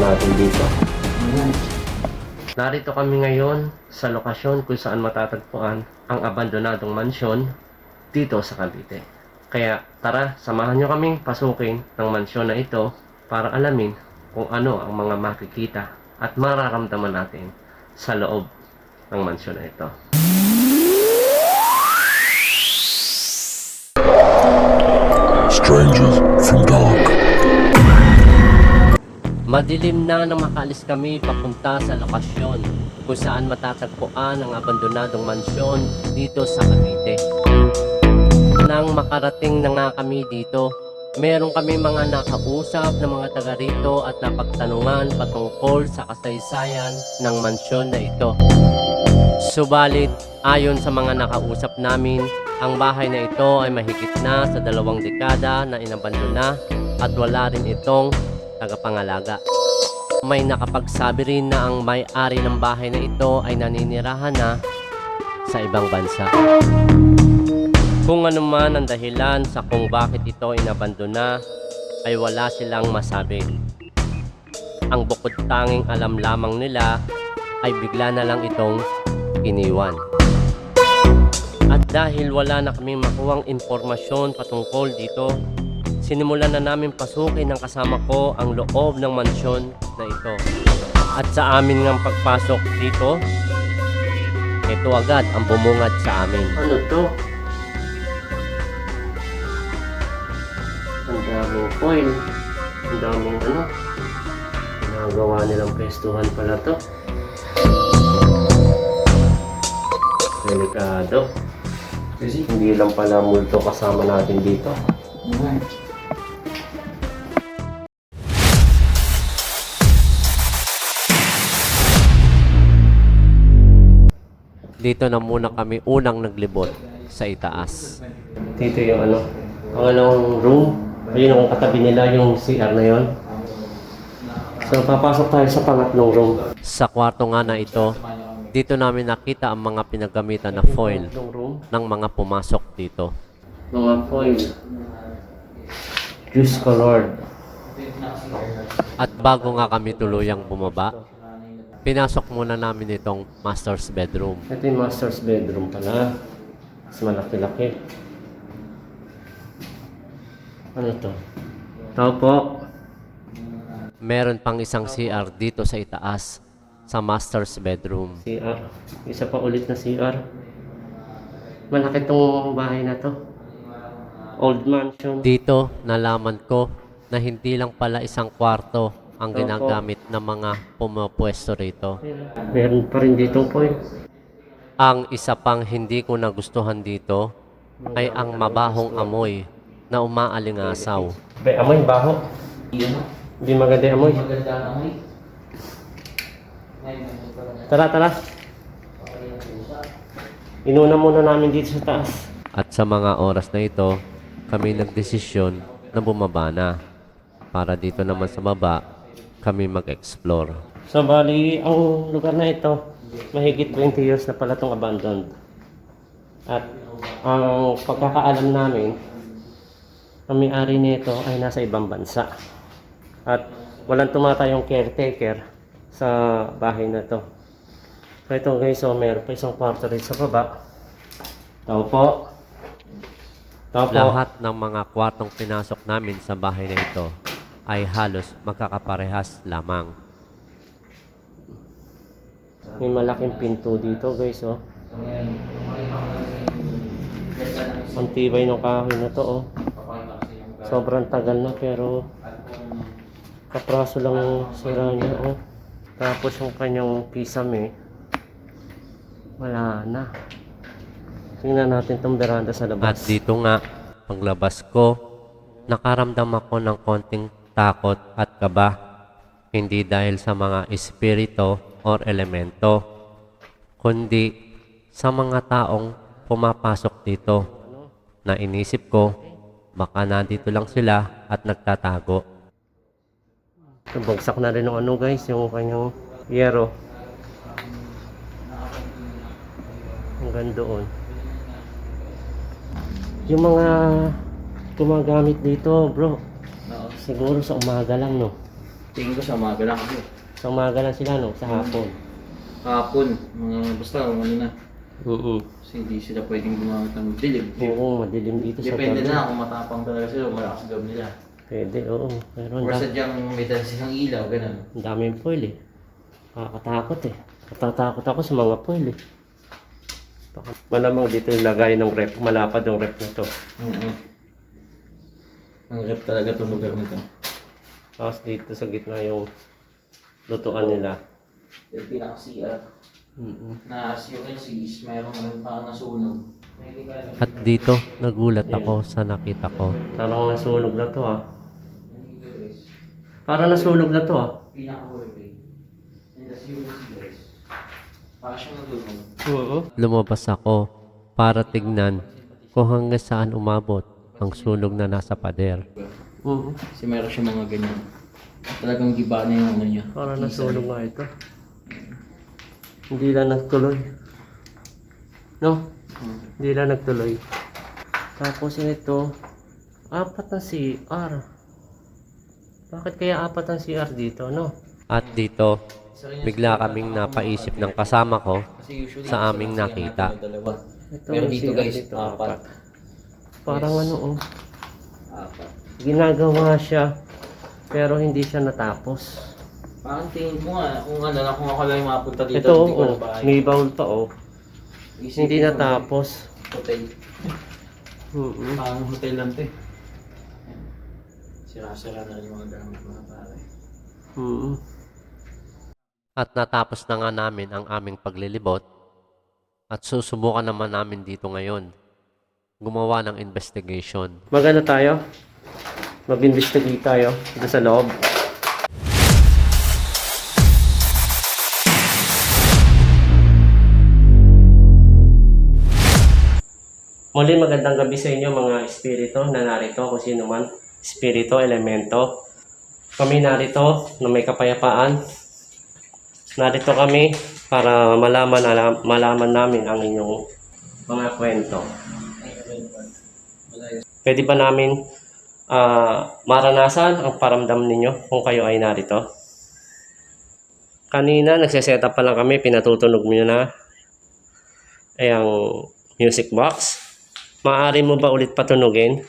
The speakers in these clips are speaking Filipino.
natin dito. Narito kami ngayon sa lokasyon kung saan matatagpuan ang abandonadong mansyon dito sa Cavite. Kaya tara, samahan nyo kaming pasukin ng mansyon na ito para alamin kung ano ang mga makikita at mararamdaman natin sa loob ng mansyon na ito. Madilim na nang makaalis kami papunta sa lokasyon kung saan matatagpuan ang abandonadong mansyon dito sa Cavite. Nang makarating na nga kami dito, meron kami mga nakausap ng mga taga rito at napagtanungan patungkol sa kasaysayan ng mansyon na ito. Subalit, ayon sa mga nakausap namin, ang bahay na ito ay mahigit na sa dalawang dekada na inabandona at wala rin itong tagapangalaga. May nakapagsabi rin na ang may-ari ng bahay na ito ay naninirahan na sa ibang bansa. Kung ano man ang dahilan sa kung bakit ito inabandona ay wala silang masabi. Ang bukod tanging alam lamang nila ay bigla na lang itong iniwan. At dahil wala na kaming makuwang impormasyon patungkol dito, sinimulan na namin pasukin ng kasama ko ang loob ng mansyon na ito. At sa amin ng pagpasok dito, ito agad ang bumungad sa amin. Ano to? Ang daming foil. Ang daming ano. Ginagawa nilang pestuhan pala to. Delikado. Hindi lang pala multo kasama natin dito. Dito na muna kami unang naglibot sa itaas. Dito yung ano, pangalawang room. Ayun ang katabi nila yung CR na yon. So papasok tayo sa pangatlong room. Sa kwarto nga na ito, dito namin nakita ang mga pinagamitan na foil ng mga pumasok dito. Mga foil. Juice colored. At bago nga kami tuluyang bumaba, pinasok muna namin itong master's bedroom. Ito yung master's bedroom pala. Mas malaki-laki. Ano to? Tao po. Meron pang isang CR dito sa itaas sa master's bedroom. CR. Isa pa ulit na CR. Malaki tong bahay na to. Old mansion. Dito nalaman ko na hindi lang pala isang kwarto ang Opo. ginagamit ng mga pumapwesto rito. Meron pa rin dito po eh. Ang isa pang hindi ko nagustuhan dito ay ang mabahong amoy na umaalingasaw. Be, amoy baho. Hindi maganda yung amoy. Tara, tara. Inuna muna namin dito sa taas. At sa mga oras na ito, kami nagdesisyon na bumaba na para dito naman sa baba kami mag-explore. So, bali, ang lugar na ito, mahigit 20 years na pala itong abandoned. At ang pagkakaalam namin, ang may-ari nito ay nasa ibang bansa. At walang tumatayong caretaker sa bahay na to. So ito guys, so meron pa isang kwarto rin sa baba. Tao po. Tao po. Lahat ng mga kwartong pinasok namin sa bahay na ito ay halos magkakaparehas lamang. May malaking pinto dito guys, oh. Ang tibay ng kahoy na to, oh. Sobrang tagal na pero kapraso lang yung sira niya, oh. Tapos yung kanyang pisame, wala na. Tingnan natin tong veranda sa At labas. dito nga, paglabas ko, nakaramdam ako ng konting takot at kaba. Hindi dahil sa mga espiritu or elemento, kundi sa mga taong pumapasok dito na inisip ko, baka nandito lang sila at nagtatago. Bagsak na rin yung ano guys, yung kanyang yero. Hanggang doon. Yung mga gumagamit dito, bro. Siguro sa umaga lang, no? Tingin ko sa umaga lang kasi. Sa umaga lang sila, no? Sa hapon. Hapon, mga basta ano na. Oo. Kasi hindi sila pwedeng gumamit ng dilim. Oo, madilim dito sa Depende gabi. na kung matapang talaga sila, malakas gawin nila. Pwede, oo. Pero ang Or da- sadyang may dala silang ilaw, ganun. ang daming foil eh. Nakakatakot eh. Natatakot ako sa mga foil eh. Baka malamang dito yung lagay ng rep. Malapad yung rep na to. Oo. Ang rep talaga itong lugar nito. Tapos dito sa gitna yung lutuan nila. Yung pinaka-CR. Mm-mm. Na as you can see, is mayroong ano pa nasunog. At dito, nagulat ako sa nakita ko. Parang nasunog na to ah. Parang nasunog na to ah. Pinaka-working. And as you can see guys, para siyang nasunog. Oo. Lumabas ako para tignan kung hanggang saan umabot ang sunog na nasa pader. Oo. Kasi meron siya mga ganyan. Talagang giba na yung ano niya. Parang nasunog nga ito. Hindi lang nagtuloy. No? Hindi lang nagtuloy. Tapos ito, apat na CR. Bakit kaya apat ang CR dito, no? At dito, bigla kaming napaisip ng kasama ko sa aming nakita. Ito, Pero ang dito CR guys, dito, apat. Parang ano, oh. Apat. Ginagawa siya, pero hindi siya natapos. Parang tingin ko nga, kung ano lang, kung ako lang yung mapunta dito, Ito, hindi ko oh, na bahay. may bowl pa, oh. Isipin Hindi natapos. Hotel. Mm-mm. Parang hotel lang to eh. Sira-sira na yung mga gamit mga pare. Mm-mm. At natapos na nga namin ang aming paglilibot at susubukan naman namin dito ngayon gumawa ng investigation. Magano tayo? Mag-investigate tayo dito sa loob. Muli magandang gabi sa inyo mga espiritu na narito kung sino man espiritu, elemento. Kami narito na may kapayapaan. Narito kami para malaman alam, malaman namin ang inyong mga kwento. Pwede ba namin ah, maranasan ang paramdam ninyo kung kayo ay narito? Kanina, nagsiset up pa lang kami, pinatutunog mo na ay ang music box. Maaari mo ba ulit patunugin?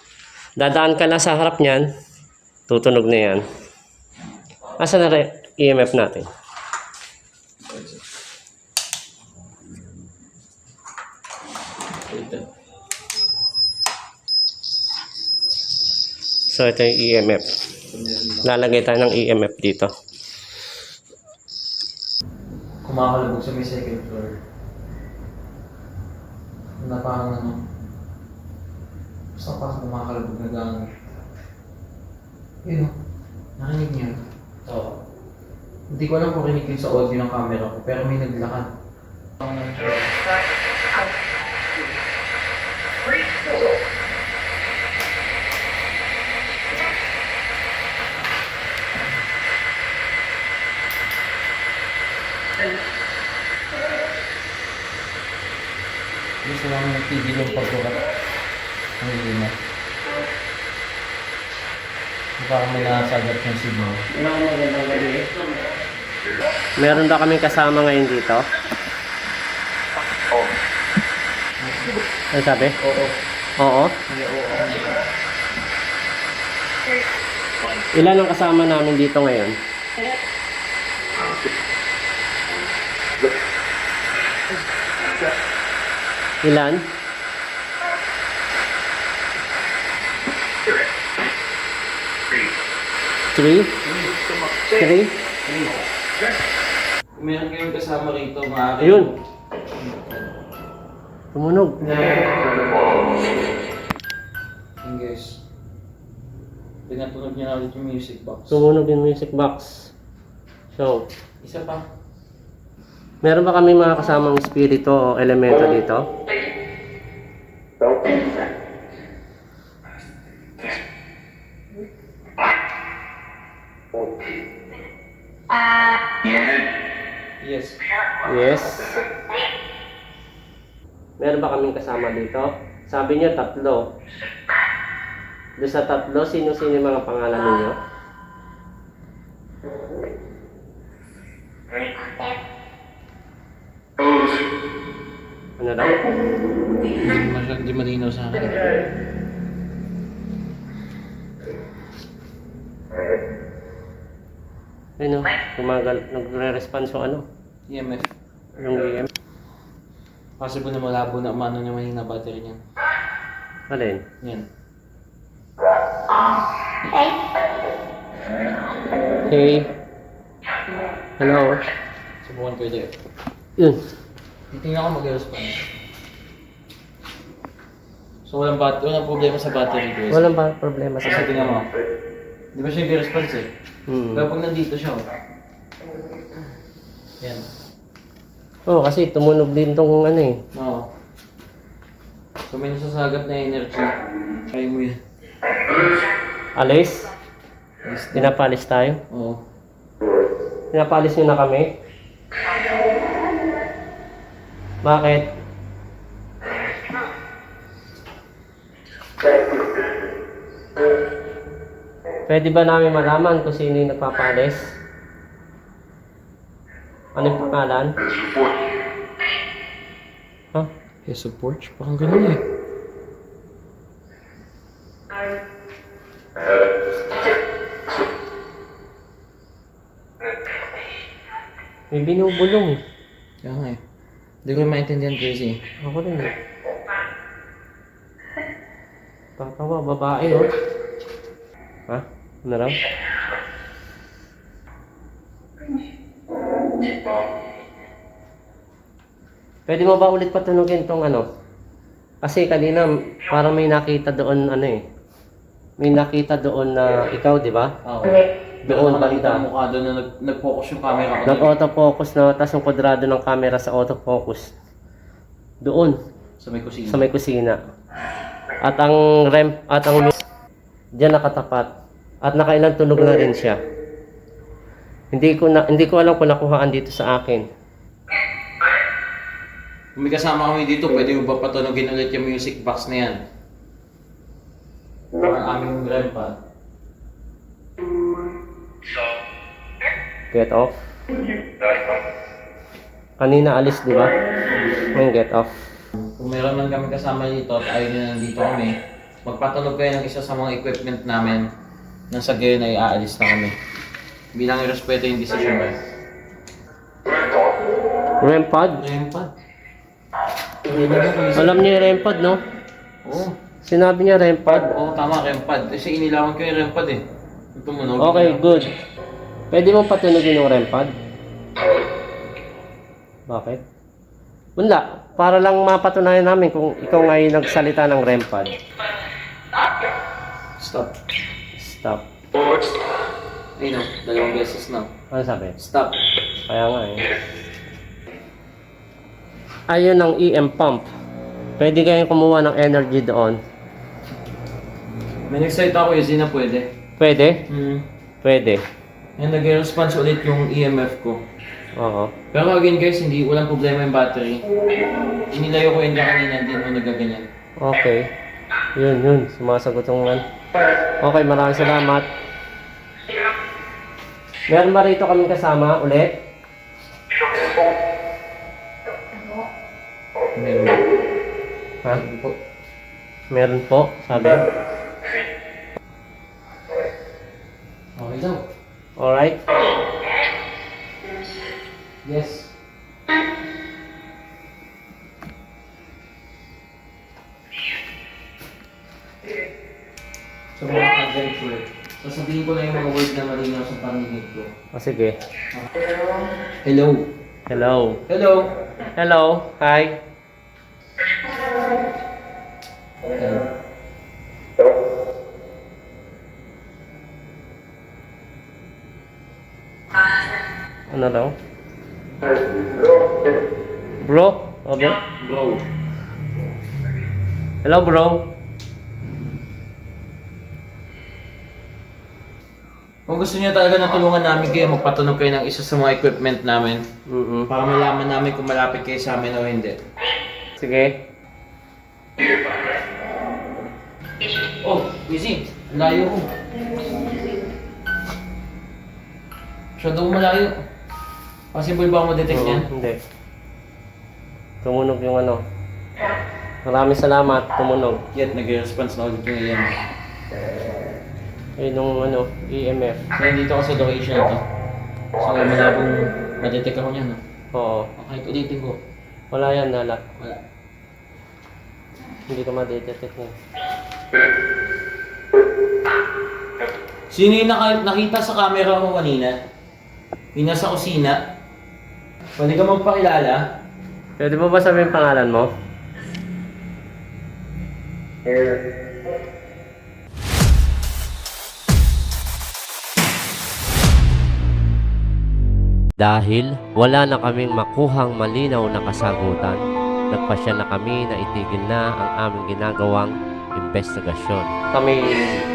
Dadaan ka lang sa harap niyan, tutunog na yan. Asa na EMF natin? So, ito yung EMF. Lalagay tayo ng EMF dito. Kumakalabog sa may second floor. Na parang ano. Basta parang kumakalabog na gano'n. Yun o. Narinig niyo? Oo. Hindi ko alam kung rinig yun sa audio ng camera ko, pero may naglakad. Gusto namin nagtigil yung pagbukat. Ang lima. Parang may nasagat yung signal. Meron ba kaming kasama ngayon dito? Oo. Ano sabi? Oo. Oo. Ilan ang kasama namin dito ngayon? Ilan? Three? Three? Kung meron kayong kasama rito, maaari. Ayun. Tumunog. Yun guys. Pinatunog niya na ulit yung music box. Tumunog yung music box. So, Isa pa. meron ba kami mga kasamang espiritu o elemento dito? Kasama dito? Sabi niyo tatlo. Doon sa tatlo, sino-sino yung mga pangalan ninyo? Ano daw? Hindi malinaw sa akin. Ano? Tumagal, nagre-response yung ano? EMF. Yung EM. Possible na malabo na umano naman yung na battery niyan. Alin? Yan. Hey. Hello. Subukan ko ito. Yun. Titingnan ko mag-response. So walang bat walang problema sa battery ko. Walang ba problema sa Kasi tingnan mo. Di ba siya nag-response eh? Hmm. Pero pag nandito siya, oh. Yan. Oo, oh, kasi tumunog din tong ano eh. Oo. So may nasasagap na energy. Kaya mo yan. Alis? Yes. Pinapalis tayo? Oo. Pinapalis nyo na kami? Bakit? Pwede ba namin malaman kung sino yung nagpapalis? Ano yung pangalan? Ha? Yes, support. Parang ganun eh. May binubulong eh. Kaya nga eh. Hindi ko maintindihan kasi. Ako rin eh. Tatawa, babae oh. Ha? Ano raw? Pwede mo ba ulit patunogin tong ano? Kasi kanina parang may nakita doon ano eh. May nakita doon na ikaw, di ba? Oo. Doon, nakita banda. mukha doon na nag- nag-focus yung camera ko. Nag-autofocus na, tapos yung kwadrado ng camera sa autofocus. Doon, Sa may kusina. sa may kusina. At ang rem at ang diyan nakatapat. At nakailang tunog na rin siya. Hindi ko na hindi ko alam kung nakuhaan dito sa akin. Kung may kasama kami dito, pwede mo ba patunogin ulit yung music box na yan? Parang aming grandpa. Get off. Kanina alis, di ba? Ngayon get off. Kung meron man kami kasama dito at ayaw nyo nandito kami, magpatunog kayo ng isa sa mga equipment namin nang sa gayon ay aalis na kami. Bilang irespeto yung decision mo. REM pad. Rempad. Alam niyo yung REM pad, no? Oo. Sinabi niya REM pad. Oo, tama, rempad. Kasi inilawan ko yung rempad eh. Tumunog. Okay, good. Pwede mo patunogin yung REM pad? Bakit? Wala. Para lang mapatunayan namin kung ikaw nga yung nagsalita ng REM pad. Stop. Stop. Ayun dalawang beses na. Ano sabi? Stop. Kaya nga eh. Ayun ang EM pump. Pwede kayong kumuha ng energy doon. May nag-site ako yung na pwede. Pwede? Hmm. Pwede. Yan, nag-response ulit yung EMF ko. Oo. Pero again guys, hindi walang problema yung battery. Inilayo ko yun kanina, hindi mo nagaganyan. Okay. Yun, yun. Sumasagot yung man. Okay, maraming salamat. Meron ba rito kaming kasama ulit? Meron. Ha? Hindi po. Meron po, sabi. Okay daw. Alright. Yes. Sa mga adventure, sasabihin ko lang yung mga word na malinaw sa paninig ko. O sige. Hello. Hello. Hello. Hello. Hi. Ano daw? Bro? O, bro? Bro. Hello, bro? Kung gusto niyo talaga na tulungan namin kayo, magpatunog kayo ng isa sa mga equipment namin Mm para malaman namin kung malapit kayo sa amin o hindi. Sige. Oh. Ang Layo ko. Masyado malayo. Possible ba ako ma-detect Oo, yan? Hindi. Tumunog yung ano. Maraming salamat, tumunog. Yet, nag-response na ulit yung EM. Ayun yung ano, EMF. So, nandito ako sa location na to. So, malabong ma-detect ako niyan, no? Oo. Okay, ulitin ko. Wala yan, nala. Wala. Hindi ka ma-detect niya. Sino yung naka- nakita sa camera ko kanina? Yung nasa kusina? Pwede ka magpakilala? Pwede mo ba sabihin pangalan mo? Dahil wala na kaming makuhang malinaw na kasagutan, nagpasya na kami na itigil na ang aming ginagawang investigasyon. Kami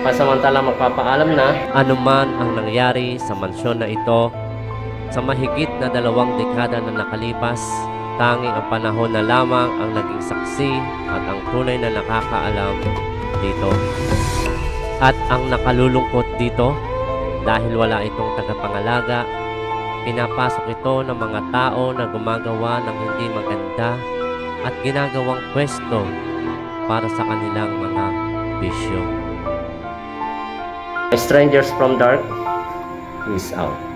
pasamantala magpapaalam na. Ano man ang nangyari sa mansyon na ito, sa mahigit na dalawang dekada na nakalipas, tanging ang panahon na lamang ang naging saksi at ang tunay na nakakaalam dito. At ang nakalulungkot dito, dahil wala itong tagapangalaga, pinapasok ito ng mga tao na gumagawa ng hindi maganda at ginagawang pwesto para sa kanilang mga bisyo. Strangers from Dark is out.